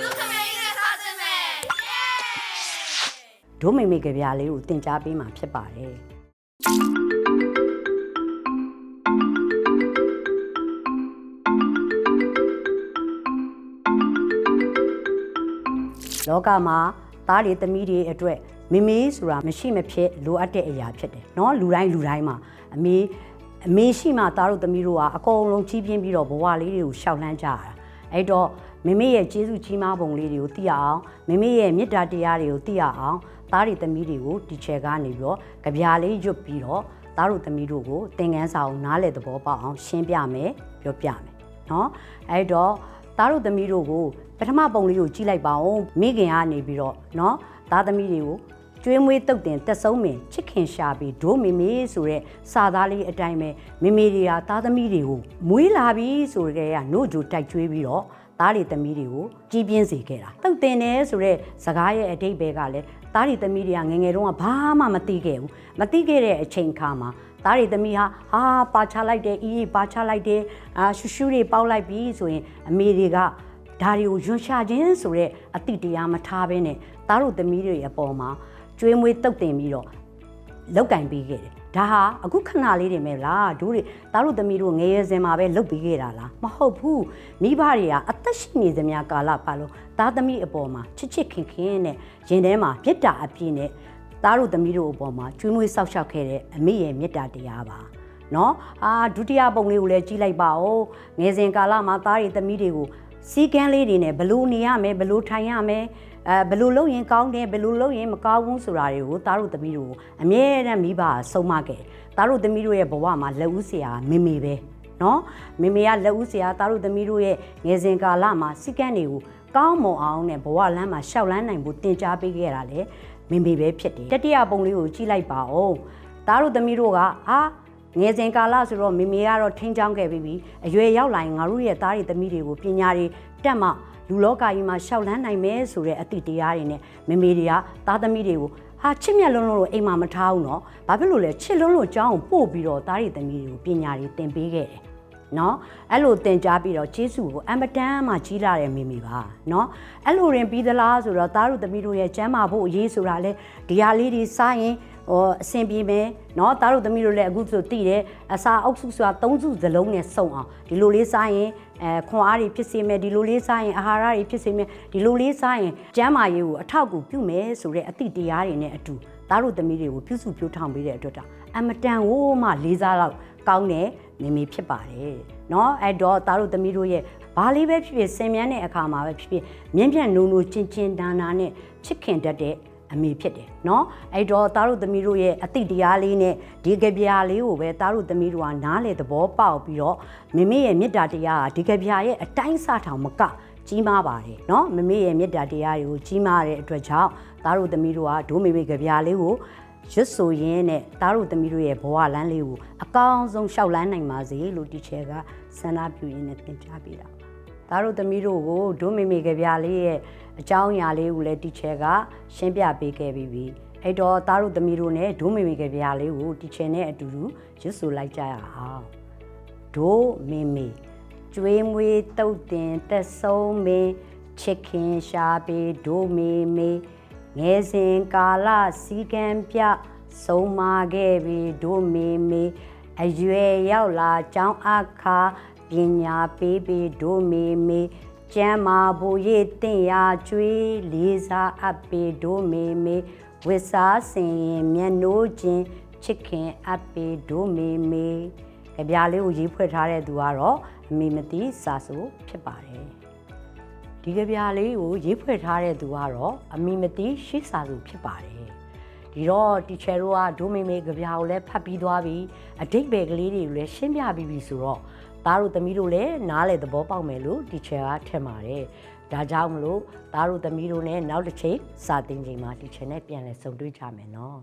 လူခမေးနဲ့စားခြင်းပဲ ဒိုးမိမိကြပြားလေးကိုတင် जा ပေးမှာဖြစ်ပါတယ်လောကမှာသားတွေသမီးတွေအတွက်မမေဆိုတာမရှိမဖြစ်လိုအပ်တဲ့အရာဖြစ်တယ်เนาะလူတိုင်းလူတိုင်းမှာအမေ အမေရှိမှသားတို့သမီးတို့ကအကုန်လုံးကြီးပြင်းပြီးတော့ဘဝလေးတွေကိုရှောက်လန်းကြရတာအဲ့တော့မမေရဲ့ကျေးဇူးကြီးမားပုံလေးတွေကိုသိရအောင်မမေရဲ့မေတ္တာတရားတွေကိုသိရအောင်သားတွေသမီးတွေကိုဒီချေကနေပြီးတော့ကြပြာလေးရွတ်ပြီးတော့သားတို့သမီးတို့ကိုသင်ခန်းစာကိုနားလည်သဘောပေါက်အောင်ရှင်းပြမယ်ပြောပြမယ်เนาะအဲ့တော့သားတို့သမီးတို့ကိုပထမပုံလေးကိုကြည့်လိုက်ပါဦးမိခင်ကနေပြီးတော့เนาะသားသမီးတွေကို ကျွေးမွေးတုတ်တင်တက်ဆုံးမင်ချစ်ခင်ရှာပြီးဒိုးမေမေဆိုတဲ့စာသားလေးအတိုင်းပဲမေမေတွေကသားသမီးတွေကိုမွေးလာပြီဆိုကြတဲ့ကနို့ဂျိုတိုက်ကျွေးပြီးတော့သားတွေသမီးတွေကိုကြီးပြင်းစေခဲ့တာတုတ်တင်တယ်ဆိုတဲ့စကားရဲ့အတိတ်ဘဲကလည်းသားတွေသမီးတွေကငယ်ငယ်တုန်းကဘာမှမသိခဲ့ဘူးမသိခဲ့တဲ့အချိန်ခါမှာသားတွေသမီးဟာဟာပါချလိုက်တယ်အီးပါချလိုက်တယ်အာရှူရှူတွေပေါက်လိုက်ပြီဆိုရင်အမေတွေကဒါတွေကိုယွန်ရှာခြင်းဆိုတဲ့အတိတရားမထားဘဲနဲ့သားတို့သမီးတွေအပေါ်မှာ ကျွေးမွေးတုတ်တင်ပြီးတော့လောက်ကင်ပေးခဲ့တယ်။ဒါဟာအခုခဏလေးတွေမဲ့လားတို့တွေသားတို့သမီးတို့ငယ်ရွယ်စဉ်မှာပဲလုတ်ပေးခဲ့တာလားမဟုတ်ဘူးမိဘတွေကအသက်ရှိနေသမျှကာလပါလို့သားသမီးအပေါ်မှာချစ်ချစ်ခင်ခင်နဲ့ရင်ထဲမှာမေတ္တာအပြည့်နဲ့သားတို့သမီးတို့အပေါ်မှာကျွေးမွေးဆောက်ရှောက်ခဲ့တဲ့အမေရဲ့မေတ္တာတရားပါ။နော်အာဒုတိယပုံလေးကိုလည်းကြည့်လိုက်ပါဦးငယ်စဉ်ကာလမှာသားတွေသမီးတွေကိုစီကန်းလေးတွေနဲ့ဘလို့နေရမယ်ဘလို့ထိုင်ရမယ် အဲဘယ်လိုလုပ်ရင်ကောင်းတယ်ဘယ်လိုလုပ်ရင်မကောင်းဘူးဆိုတာတွေကိုသားတို့သမီးတို့အမြဲတမ်းမိဘဆုံးမခဲ့သားတို့သမီးတို့ရဲ့ဘဝမှာလက်ဦးဆရာမေမေပဲနော်မေမေကလက်ဦးဆရာသားတို့သမီးတို့ရဲ့ငယ်စဉ်ကာလမှာစိကန့်တွေကိုကောင်းမွန်အောင်နဲ့ဘဝလမ်းမှာရှောက်လန်းနိုင်ဖို့တင် जा ပေးခဲ့တာလေမေမေပဲဖြစ်တယ်တတိယပုံလေးကိုကြည့်လိုက်ပါဦးသားတို့သမီးတို့ကအာငယ်စဉ်ကာလဆိုတော့မေမေကတော့ထိန်းချောင်းခဲ့ပြီးပြီအရွယ်ရောက်လာရင်ငါတို့ရဲ့သားတွေသမီးတွေကိုပညာတွေတက်မှ လူလောကကြီးမှာရှောက်လန်းနိုင်မယ်ဆိုတဲ့အတိတရားတွေနဲ့မမေတွေကသားသမီးတွေကိုဟာချစ်မြတ်လုံးလုံးလို့အိမ်မှာမထားဘူးနော်။ဘာဖြစ်လို့လဲချစ်လုံးလုံးကြောင်းပို့ပြီးတော့သားရီသမီးတွေကိုပညာတွေသင်ပေးခဲ့တယ်။နော်အဲ့လိုသင်ကြားပြီးတော့ကျေးဇူးကိုအမတန်းမှကြီးလာတဲ့မိမိပါနော်အဲ့လိုရင်ပြီးသလားဆိုတော့သားတို့သမီးတို့ရဲ့ကျမ်းမာဖို့အရေးဆိုတာလေဒီဟာလေးတွေစားရင် ဟောအဆင်ပြေမယ်နော်သားတို့သမီးတို့လည်းအခုဆိုတည်တယ်အစာအုပ်စုဆိုတာ၃စုစလုံးနဲ့စုံအောင်ဒီလိုလေးစားရင်အဲခွန်အားတွေဖြစ်စေမယ်ဒီလိုလေးစားရင်အာဟာရတွေဖြစ်စေမယ်ဒီလိုလေးစားရင်ကျန်းမာရေးကိုအထောက်အကူပြုမယ်ဆိုတဲ့အသည့်တရားတွေနဲ့အတူသားတို့သမီးတွေကိုပြုစုပြောင်းထောင်ပေးတဲ့အတွက်တောင်အမတန်ဝိုးမှလေးစားတော့ကောင်းတဲ့မိမိဖြစ်ပါတယ်เนาะအဲ့တော့သားတို့သမီးတို့ရဲ့ဘာလေးပဲဖြစ်ဖြစ်ဆင်မြန်းတဲ့အခါမှာပဲဖြစ်ဖြစ်မြင်းပြန့်နုံနုံချင်းချင်းတန်တာနဲ့ချစ်ခင်တတ်တဲ့ အမေဖြစ်တယ်เนาะအဲ့တော့သားတို့သမီးတို့ရဲ့အတိတ်တရားလေးနဲ့ဒီကြပြာလေးကိုပဲသားတို့သမီးတို့ကနားလေသဘောပေါက်ပြီးတော့မိမိရဲ့မေတ္တာတရားကဒီကြပြာရဲ့အတိုင်းစထောင်မကကြီးမားပါတယ်เนาะမမေရဲ့မေတ္တာတရားတွေကိုကြီးမားတဲ့အတွက်ကြောင့်သားတို့သမီးတို့ကဒိုးမေမေကြပြာလေးကိုရွတ်ဆိုရင်းနဲ့သားတို့သမီးတို့ရဲ့ဘဝလမ်းလေးကိုအကောင်းဆုံးရှောက်လန်းနိုင်ပါစေလို့တီချယ်ကဆန္ဒပြုရင်းနဲ့သင်ကြားပေးတာပါ သားတို့သမီးတို့ကိုဒိုးမေမေကြပြာလေးရဲ့အကြောင်းအရာလေးကိုလည်းတီချယ်ကရှင်းပြပေးခဲ့ပြီးပြီအဲ့တော့သားတို့သမီးတို့နဲ့ဒိုးမေမေကြပြာလေးကိုတီချယ်နဲ့အတူတူရွတ်ဆိုလိုက်ကြရအောင်ဒိုးမေမေကျွေးမွေးတုတ်တင်သက်ဆုံးမင်းချစ်ခင်ရှာပေဒိုးမေမေငယ်စဉ်ကာလစီကံပြဆုံးမခဲ့ပြီဒိုးမေမေအရွယ်ရောက်လာကျောင်းအခါ ပညာပေးပြီးဒိုးမေမေကျမ်းမာဖို့ရည်တင့်ရာကျွေးလေးစားအပ်ပေဒိုးမေမေဝစ်စားစင်ရင်မျက်နှိုးခြင်းချစ်ခင်အပ်ပေဒိုးမေမေကြပြားလေးကိုရေးဖွဲ့ထားတဲ့သူကတော့အမေမတိစာဆိုဖြစ်ပါတယ်ဒီကြပြားလေးကိုရေးဖွဲ့ထားတဲ့သူကတော့အမေမတိရှိစာဆိုဖြစ်ပါတယ်ဒီတော့တီချယ်တို့ကဒိုးမေမေကြပြားကိုလည်းဖတ်ပြီးသွားပြီးအတိတ်ပဲကလေးတွေကိုလည်းရှင်းပြပြီးပြီဆိုတော့ သားတို့သမီးတို့လည်းနားလေသဘောပေါက်မယ်လို့တီချယ်ကထင်ပါတယ်ဒါကြောင့်မလို့သားတို့သမီးတို့နဲ့နောက်တစ်ချိန်စာသင်ချိန်မှာတီချယ်နဲ့ပြန်လည်ဆုံတွေ့ကြမယ်နော်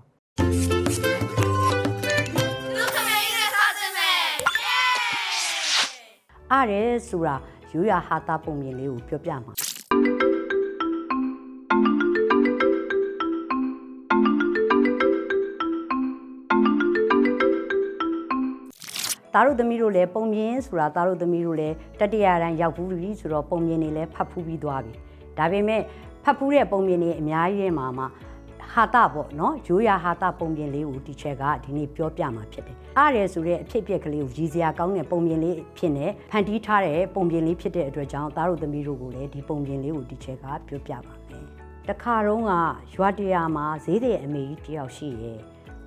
လူခမေးနဲ့စားခြင်းပဲအားရဲဆိုတာရိုးရာဟာတာပုံမြင်လေးကိုပြောပြမှာ သားတို့သမီးတို့လည်းပုံမြင်ဆိုတာသားတို့သမီးတို့လည်းတတိယရန်ရောက်ဘူးပြီဆိုတော့ပုံမြင်တွေလည်းဖတ်ဖူးပြီးသွားပြီဒါပေမဲ့ဖတ်ဖူးတဲ့ပုံမြင်တွေအများကြီးထဲမှာမှဟာတာပေါ့နော်ရိုးရာဟာတာပုံမြင်လေးကိုတီချက်ကဒီနေ့ပြောပြမှာဖြစ်တယ်အားရဆိုတဲ့အဖြစ်အပျက်ကလေးကိုရည်စရာကောင်းတဲ့ပုံမြင်လေးဖြစ်နေဖန်တီးထားတဲ့ပုံပြင်လေးဖြစ်တဲ့အတွက်ကြောင့်သားတို့သမီးတို့ကိုလည်းဒီပုံပြင်လေးကိုတီချက်ကပြောပြပါမယ်တခါတော့ကရွာတရာမှာဈေးတဲ့အမေကြီးတယောက်ရှိရဲ့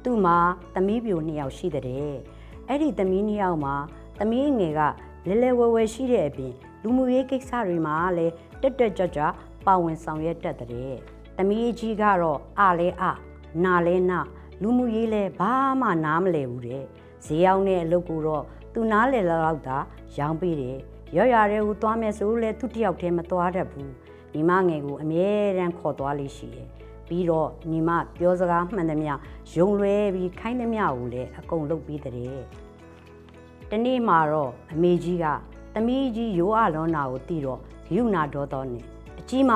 သူ့မှာသမီးပြိုနှစ်ယောက်ရှိတဲ့ အဲ့ဒီသမီးနှစ်ယောက်မှာသမီးငယ်ကလဲလဲဝဲဝဲရှိတဲ့အပြင်လူမှုရေးကိစ္စတွေမှာလည်းတက်တက်ကြွကြွပါဝင်ဆောင်ရွက်တတ်တဲ့သမီးကြီးကတော့အလဲအနာလဲနာလူမှုရေးလဲဘာမှနားမလဲဘူးတဲ့ဈေးရောက်တဲ့အလုပ်ကိုတော့သူနားလဲလောက်တာရောင်းပေးတယ်ရော်ရတဲ့ဟူသွားမယ်ဆိုလဲသူတယောက်တည်းမသွားတတ်ဘူးညီမငယ်ကိုအမြဲတမ်းခေါ်သွားလေးရှိတယ် ပြီးတော့ညီမပြောစကားမှန်သမျှယုံလွဲပြီးခိုင်းသမျှကိုလည်းအကုန်လုပ်ပေးတဲ့တနေ့မှာတော့အမေကြီးကသမီးကြီးရိုးအလွန်နာကိုတီးတော့ဂယုနာတော်တော်နဲ့အကြီးမ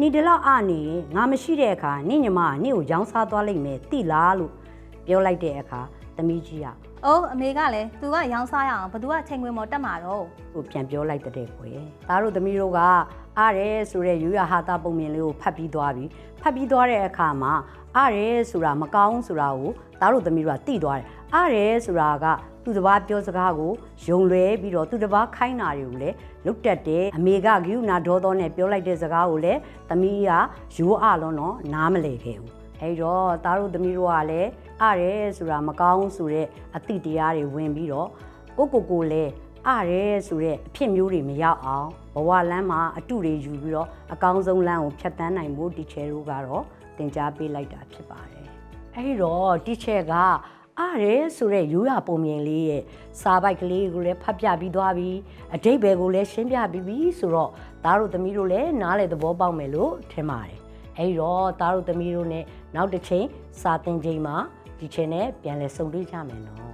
နေတလောက်အနေရင်ငါမရှိတဲ့အခါနင့်ညီမကနင့်ကိုရောင်းစားသွားလိမ့်မယ်တိလားလို့ပြောလိုက်တဲ့အခါ သမီးကြီးက။အိုးအမေကလည်းသူကရောင်းစားရအောင်ဘသူကချိန်ခွင်မော်တက်မှာတော့ကိုပြန်ပြောလိုက်တဲ့ကွယ်သားတို့သမီးတို့ကအားရဲဆိုတဲ့ရိုးရဟာတာပုံမြင်လေးကိုဖတ်ပြီးသွားပြီဖတ်ပြီးသွားတဲ့အခါမှာအားရဲဆိုတာမကောင်းဆိုတာကိုသားတို့သမီးတို့ကသိသွားတယ်အားရဲဆိုတာကသူတစ်ပါးပြောစကားကိုယုံလွဲပြီးတော့သူတစ်ပါးခိုင်းတာတွေကိုလည်းလုတ်တက်တယ်အမေကဂယုနာဒေါသောနဲ့ပြောလိုက်တဲ့စကားကိုလည်းသမီးကရိုးအလုံးတော့နားမလည်ခဲ့ဘူး အဲ့တော့သားတို့သမီးတို့ကလည်းအားရဲဆိုတာမကောင်းဆိုတဲ့အတိတရားတွေဝင်ပြီးတော့ကိုကိုကိုလည်းအားရဲဆိုတဲ့အဖြစ်မျိုးတွေမရောက်အောင်ဘဝလမ်းမှာအတုတွေယူပြီးတော့အကောင်းဆုံးလမ်းကိုဖြတ်တန်းနိုင်ဖို့တီချယ်တို့ကတော့သင်ကြားပေးလိုက်တာဖြစ်ပါတယ်။အဲဒီတော့တီချယ်ကအားရဲဆိုတဲ့ရိုးရာပုံမြင်လေးရဲ့စာပိုက်ကလေးကိုလည်းဖတ်ပြပြီးသွားပြီးအတိတ်ဘယ်ကိုလည်းရှင်းပြပြီးပြီဆိုတော့သားတို့သမီးတို့လည်းနားလေသဘောပေါက်မယ်လို့ထင်ပါတယ်။ အဲဒီတော့သားတို့သမီးတို့ ਨੇ နောက်တစ်ချိန်စာသင်ချိန်မှာဒီချယ်နဲ့ပြန်လဲဆုံတွေ့ကြမယ်နော်